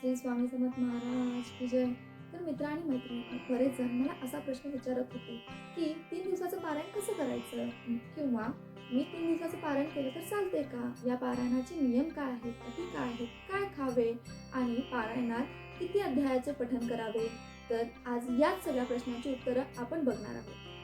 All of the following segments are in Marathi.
श्री स्वामी समर्थ महाराज की जय. तर मित्र आणि मैत्रिणी बरेच जण मला असा प्रश्न विचारत होते की तीन दिवसाचं पारायण कसं करायचं? किंवा मी तीन दिवसाचं पारायण केलं तर चालते का? या पारायणाचे नियम काय आहेत? अटी काय आहेत? काय खावे? आणि पारायणात किती अध्यायाचे पठण करावे? तर आज याच सगळ्या प्रश्नांची उत्तरं आपण बघणार आहोत.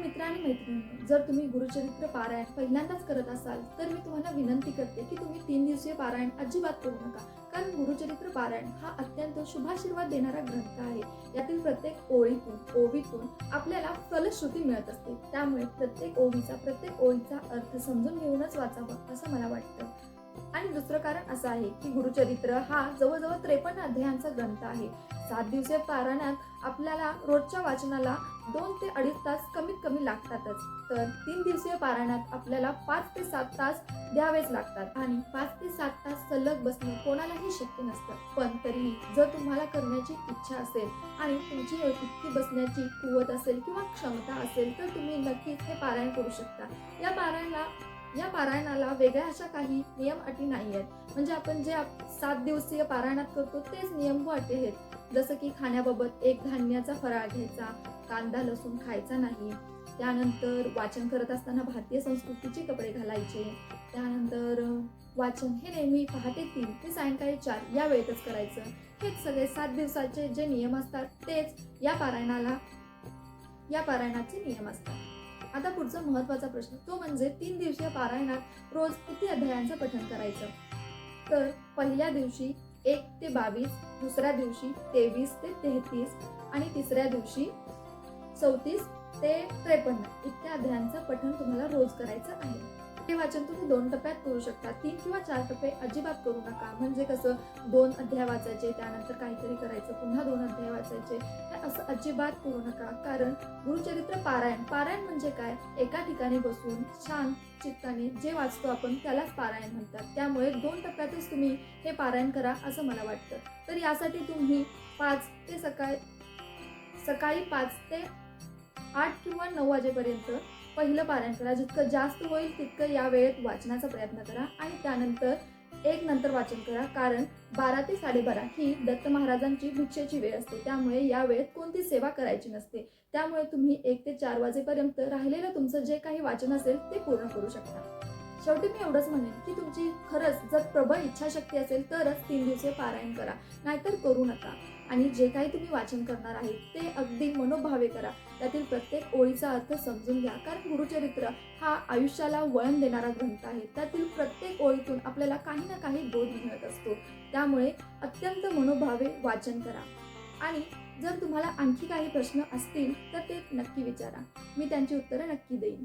मित्र आणि मैत्रिणी जर तुम्ही गुरुचरित्र पारायण पहिल्यांदाच करत असाल तर मी तुम्हाला विनंती करते की तुम्ही तीन दिवसीय पारायण अजिबात करू नका. कारण गुरुचरित्र पारायण हा अत्यंत शुभाशीर्वाद देणारा ग्रंथ आहे. यातील प्रत्येक ओळीतून ओवीतून आपल्याला फलश्रुती मिळत असते. त्यामुळे प्रत्येक ओवीचा प्रत्येक ओळीचा अर्थ समजून घेऊनच वाचावं असं मला वाटतं. आणि दुसरं कारण असं आहे की गुरुचरित्र हा जवळजवळ त्रेपन्न अध्यायांचा ग्रंथ आहे. सात दिवसीय पारायणात आपल्याला रोजच्या वाचनाला दोन ते अडीच तास कमीत कमी लागतातच. तर तीन दिवसीय पारायणात आपल्याला पाच ते सात तास द्यावेच लागतात. आणि पाच ते सात तास सलग बसणे कोणालाही शक्य नसतं. पण तरीही जर तुम्हाला करण्याची इच्छा असेल आणि तुमची इतकी बसण्याची कुवत असेल किंवा क्षमता असेल तर तुम्ही नक्कीच हे पारायण करू शकता. या पारायणाला या पारायणाला वेगळ्या अशा काही नियम अटी नाही आहेत म्हणजे आपण जे सात दिवसीय पारायणात करतो तेच नियम व अटी आहेत. जसं की खाण्याबाबत एक धान्याचा फराळ घ्यायचा कांदा लसूण खायचा नाही. त्यानंतर वाचन करत असताना भारतीय संस्कृतीचे कपडे घालायचे. त्यानंतर वाचन हे नेहमी पहाटे तीन ते सायंकाळी चार या वेळेतच करायचं. हेच सगळे सात दिवसाचे जे नियम असतात तेच या पारायणाला या पारायणाचे नियम असतात. आता पुढचा महत्त्वाचा प्रश्न तो म्हणजे तीन दिवसीय पारायणात रोज किती अध्यायांचं पठण करायचं? तर पहिल्या दिवशी एक ते बावीस दुसऱ्या दिवशी तेवीस ते तेहतीस आणि तिसऱ्या दिवशी चौतीस ते त्रेपन्न. इतक्या अध्यायांचं पठण तुम्हाला रोज करायचं आहे. हे वाचन तुम्ही दोन टप्प्यात करू शकता. तीन किंवा चार टप्पे अजिबात करू नका. म्हणजे कसं दोन अध्याय वाचायचे त्यानंतर काहीतरी करायचं पुन्हा दोन अध्याय वाचायचे. हे असं अजिबात करू नका. कारण गुरुचरित्र पारायण पारायण म्हणजे काय? एका ठिकाणी बसून शांत चित्ताने जे वाचतो आपण त्यालाच पारायण म्हणतात. त्यामुळे दोन टप्प्यातच तुम्ही हे पारायण करा असं मला वाटतं. तर यासाठी तुम्ही पाच ते सकाळी सकाळी पाच ते आठ किंवा नऊ वाजेपर्यंत पहिलं पारायण करा जितकं जास्त होईल तितकं या वेळेत वाचनाचा प्रयत्न करा आणि त्यानंतर एक नंतर वाचन करा. कारण बारा ते साडेबारा ही दत्त महाराजांची भिक्षेची वेळ असते. त्यामुळे या वेळेत कोणती सेवा करायची नसते. त्यामुळे तुम्ही एक ते चार वाजेपर्यंत राहिलेलं तुमचं जे काही वाचन असेल ते पूर्ण करू शकता. शेवटी मी एवढंच म्हणेन की तुमची खरंच जर प्रबळ इच्छाशक्ती असेल तरच तीन दिवसे पारायण करा नाहीतर करू नका. आणि जे काही तुम्ही वाचन करणार आहे ते अगदी मनोभावे करा. त्यातील प्रत्येक ओळीचा अर्थ समजून घ्या. कारण गुरुचरित्र हा आयुष्याला वळण देणारा ग्रंथ आहे. त्यातील प्रत्येक ओळीतून आपल्याला काही ना काही बोध मिळत असतो. त्यामुळे अत्यंत मनोभावे वाचन करा. आणि जर तुम्हाला आणखी काही प्रश्न असतील तर ते नक्की विचारा. मी त्यांची उत्तरं नक्की देईन.